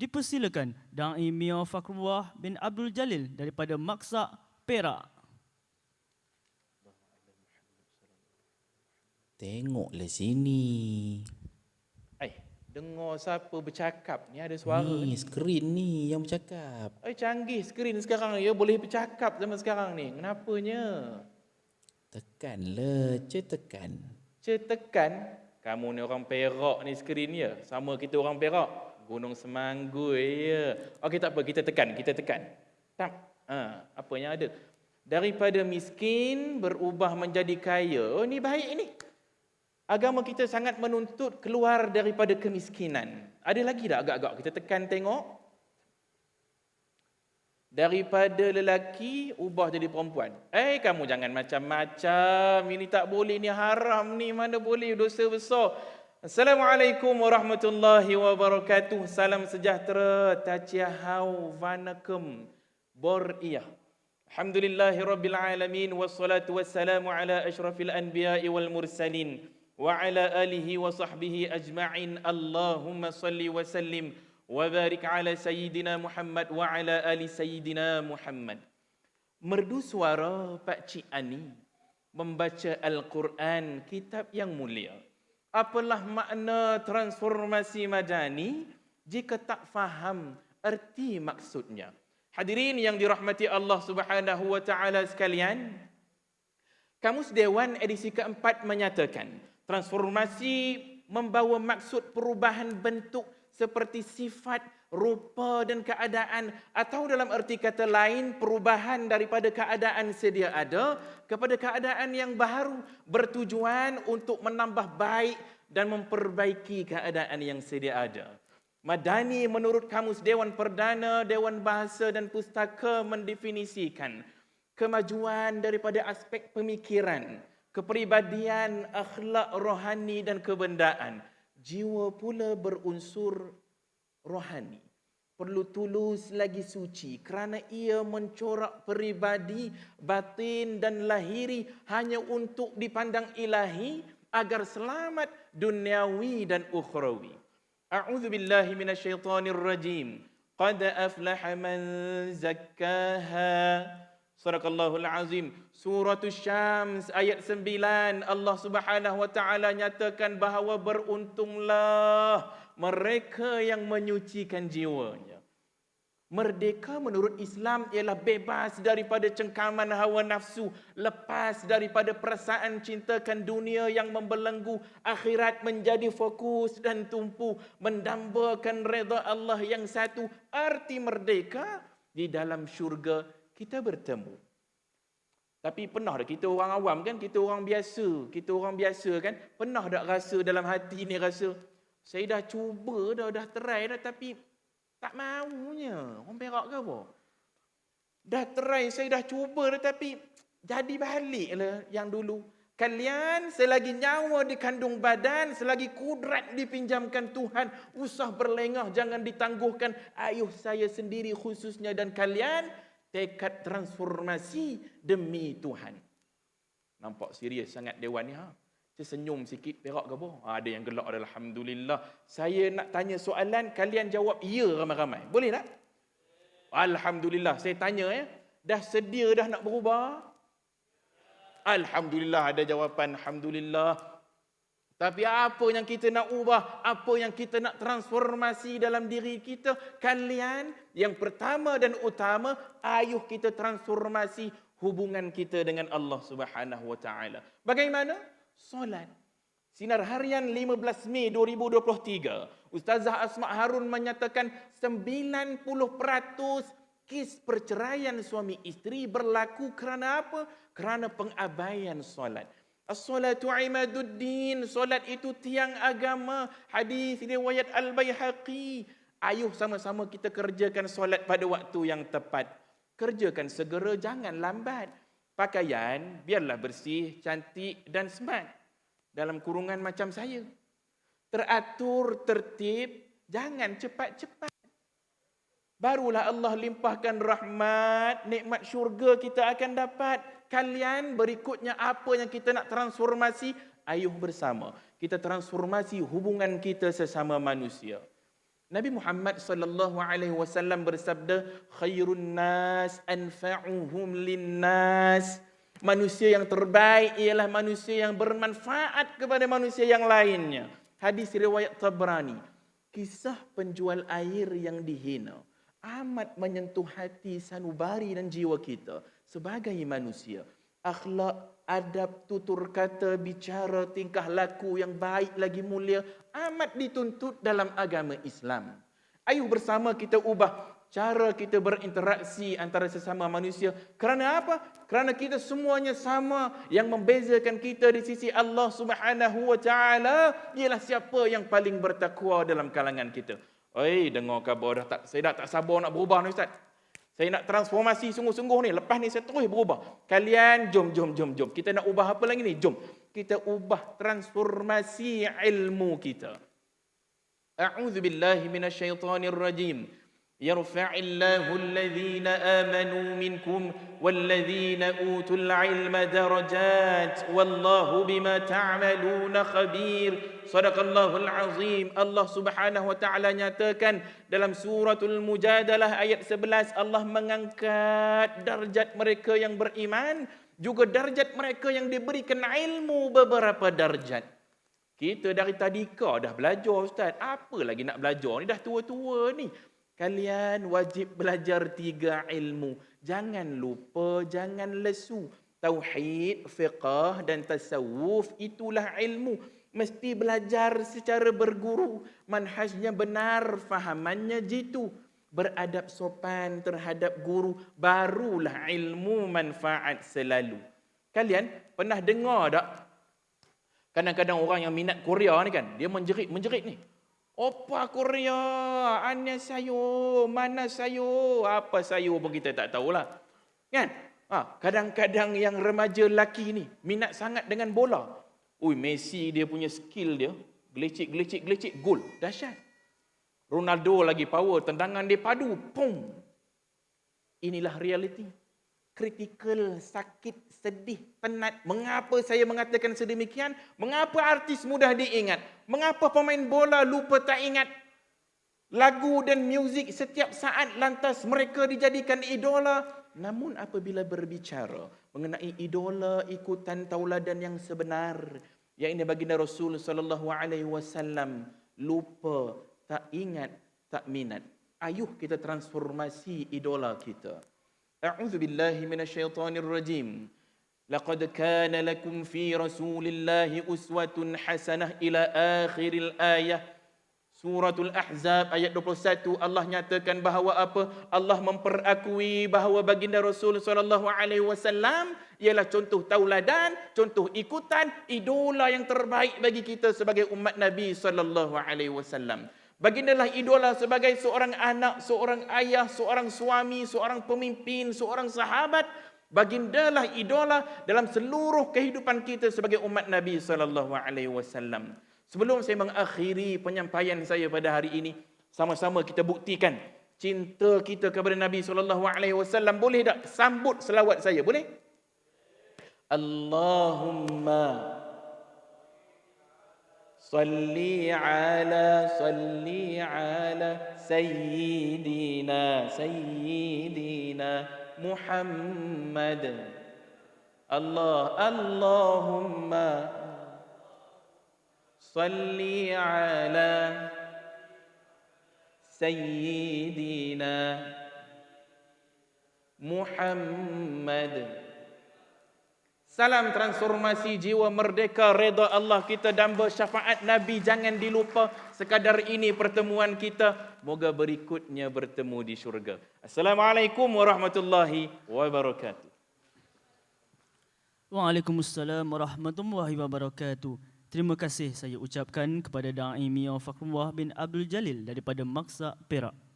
Dipersilakan Dai Mia Fakrullah bin Abdul Jalil daripada Maksa Perak. Tengoklah sini. Eh, dengar siapa bercakap ni ada suara Ni ni. skrin ni yang bercakap. Eh, canggih skrin sekarang ya boleh bercakap zaman sekarang ni. Kenapanya? Tekanlah, je tekan. Cik tekan, kamu ni orang Perak ni skrin ya. Sama kita orang Perak. Gunung Semanggui ya. Okey tak apa, kita tekan, kita tekan. Tak. Ha, apa yang ada? Daripada miskin berubah menjadi kaya. Oh, ni baik ini. Agama kita sangat menuntut keluar daripada kemiskinan. Ada lagi tak agak-agak? Kita tekan tengok. Daripada lelaki ubah jadi perempuan. Eh kamu jangan macam-macam. Ini tak boleh ni haram ni mana boleh dosa besar. Assalamualaikum warahmatullahi wabarakatuh. Salam sejahtera. Tachiahau vanakum. Boriyah. Alhamdulillahi rabbil alamin wassalatu wassalamu ala asyrafil anbiya'i wal mursalin wa ala alihi wa sahbihi ajma'in. Allahumma salli wa sallim wa barik ala sayyidina Muhammad wa ala ali sayyidina Muhammad. Merdu suara Pak Cik Ani membaca Al-Quran, kitab yang mulia. Apalah makna transformasi madani jika tak faham erti maksudnya? Hadirin yang dirahmati Allah Subhanahu wa taala sekalian, Kamus Dewan edisi keempat menyatakan transformasi membawa maksud perubahan bentuk seperti sifat, rupa dan keadaan atau dalam erti kata lain perubahan daripada keadaan sedia ada kepada keadaan yang baru bertujuan untuk menambah baik dan memperbaiki keadaan yang sedia ada. Madani menurut Kamus Dewan Perdana, Dewan Bahasa dan Pustaka mendefinisikan kemajuan daripada aspek pemikiran, kepribadian, akhlak rohani dan kebendaan. Jiwa pula berunsur rohani. Perlu tulus lagi suci kerana ia mencorak peribadi batin dan lahiri hanya untuk dipandang ilahi agar selamat duniawi dan ukhrawi. A'udzu billahi minasyaitonir rajim. Qad aflaha man zakkaha. Surakallahul Azim. Surah Syams ayat 9. Allah subhanahu wa ta'ala nyatakan bahawa beruntunglah mereka yang menyucikan jiwanya. Merdeka menurut Islam ialah bebas daripada cengkaman hawa nafsu. Lepas daripada perasaan cintakan dunia yang membelenggu. Akhirat menjadi fokus dan tumpu. Mendambakan reda Allah yang satu. Arti merdeka di dalam syurga kita bertemu. Tapi pernah tak kita orang awam kan, kita orang biasa, kita orang biasa kan, pernah tak rasa dalam hati ni rasa saya dah cuba dah, dah try dah tapi tak maunya. Orang Perak ke apa? Dah try, saya dah cuba dah tapi jadi balik lah yang dulu. Kalian selagi nyawa di kandung badan, selagi kudrat dipinjamkan Tuhan, usah berlengah, jangan ditangguhkan ayuh saya sendiri khususnya dan kalian tekad transformasi demi Tuhan. Nampak serius sangat dewan ni ha? Saya senyum sikit, perak ke apa? Ha, ada yang gelak Alhamdulillah. Saya nak tanya soalan, kalian jawab ya ramai-ramai. Boleh tak? Alhamdulillah. Saya tanya ya. Dah sedia dah nak berubah? Alhamdulillah ada jawapan. Alhamdulillah. Tapi apa yang kita nak ubah? Apa yang kita nak transformasi dalam diri kita? Kalian yang pertama dan utama, ayuh kita transformasi hubungan kita dengan Allah Subhanahu Wa Taala. Bagaimana? solat. Sinar harian 15 Mei 2023. Ustazah Asma Harun menyatakan 90% kes perceraian suami isteri berlaku kerana apa? Kerana pengabaian solat. As-salatu imaduddin. Solat itu tiang agama. Hadis riwayat Al-Bayhaqi. Ayuh sama-sama kita kerjakan solat pada waktu yang tepat. Kerjakan segera, jangan lambat. Pakaian biarlah bersih, cantik dan smart. Dalam kurungan macam saya. Teratur, tertib, jangan cepat-cepat. Barulah Allah limpahkan rahmat, nikmat syurga kita akan dapat. Kalian berikutnya apa yang kita nak transformasi, ayuh bersama. Kita transformasi hubungan kita sesama manusia. Nabi Muhammad sallallahu alaihi wasallam bersabda, "Khairun nas anfa'uhum linnas." Manusia yang terbaik ialah manusia yang bermanfaat kepada manusia yang lainnya. Hadis riwayat Tabrani. Kisah penjual air yang dihina amat menyentuh hati sanubari dan jiwa kita sebagai manusia. Akhlak, adab, tutur kata, bicara, tingkah laku yang baik lagi mulia amat dituntut dalam agama Islam. Ayuh bersama kita ubah cara kita berinteraksi antara sesama manusia. Kerana apa? Kerana kita semuanya sama. Yang membezakan kita di sisi Allah Subhanahu wa taala ialah siapa yang paling bertakwa dalam kalangan kita. Oi, dengar khabar dah tak saya dah tak sabar nak berubah ni ustaz. Saya nak transformasi sungguh-sungguh ni. Lepas ni saya terus berubah. Kalian jom jom jom jom. Kita nak ubah apa lagi ni? Jom. Kita ubah transformasi ilmu kita. A'udzu billahi minasyaitonir rajim. يرفع الله الذين آمنوا منكم والذين أوتوا العلم درجات والله بما تعملون خبير صدق الله العظيم الله سبحانه وتعالى nyatakan dalam suratul mujadalah ayat 11 Allah mengangkat darjat mereka yang beriman juga darjat mereka yang diberikan ilmu beberapa darjat kita dari tadika dah belajar ustaz apa lagi nak belajar ni dah tua-tua ni Kalian wajib belajar tiga ilmu. Jangan lupa, jangan lesu. Tauhid, fiqah dan tasawuf itulah ilmu. Mesti belajar secara berguru. Manhajnya benar, fahamannya jitu. Beradab sopan terhadap guru. Barulah ilmu manfaat selalu. Kalian pernah dengar tak? Kadang-kadang orang yang minat Korea ni kan, dia menjerit-menjerit ni. Apa Korea? Anya sayo, mana sayo? Apa sayo pun kita tak tahulah. Kan? Ha, kadang-kadang yang remaja lelaki ni minat sangat dengan bola. Ui, Messi dia punya skill dia, gelecik, gol. Dahsyat. Ronaldo lagi power, tendangan dia padu, pum. Inilah realiti. Kritikal, sakit, sedih, penat. Mengapa saya mengatakan sedemikian? Mengapa artis mudah diingat? Mengapa pemain bola lupa tak ingat? Lagu dan muzik setiap saat lantas mereka dijadikan idola. Namun apabila berbicara mengenai idola ikutan tauladan yang sebenar, yang ini baginda Rasul sallallahu alaihi wasallam lupa, tak ingat, tak minat. Ayuh kita transformasi idola kita. A'udzu billahi minasyaitonir rajim. لقد كان لكم في رسول الله أسوة حسنة إلى آخر الآية Suratul Ahzab ayat 21 Allah nyatakan bahawa apa? Allah memperakui bahawa baginda Rasul sallallahu alaihi wasallam ialah contoh tauladan, contoh ikutan, idola yang terbaik bagi kita sebagai umat Nabi sallallahu alaihi wasallam. Bagindalah idola sebagai seorang anak, seorang ayah, seorang suami, seorang pemimpin, seorang sahabat, Bagindalah idola dalam seluruh kehidupan kita sebagai umat Nabi sallallahu alaihi wasallam. Sebelum saya mengakhiri penyampaian saya pada hari ini, sama-sama kita buktikan cinta kita kepada Nabi sallallahu alaihi wasallam. Boleh tak sambut selawat saya? Boleh? Allahumma صلي على صلي على سيدنا سيدنا محمد. الله اللهم صلي على سيدنا محمد. Salam transformasi jiwa merdeka reda Allah kita dan bersyafaat Nabi jangan dilupa sekadar ini pertemuan kita moga berikutnya bertemu di syurga. Assalamualaikum warahmatullahi wabarakatuh. Waalaikumsalam warahmatullahi wabarakatuh. Terima kasih saya ucapkan kepada Da'i Mia Fakrullah bin Abdul Jalil daripada Maksa Perak.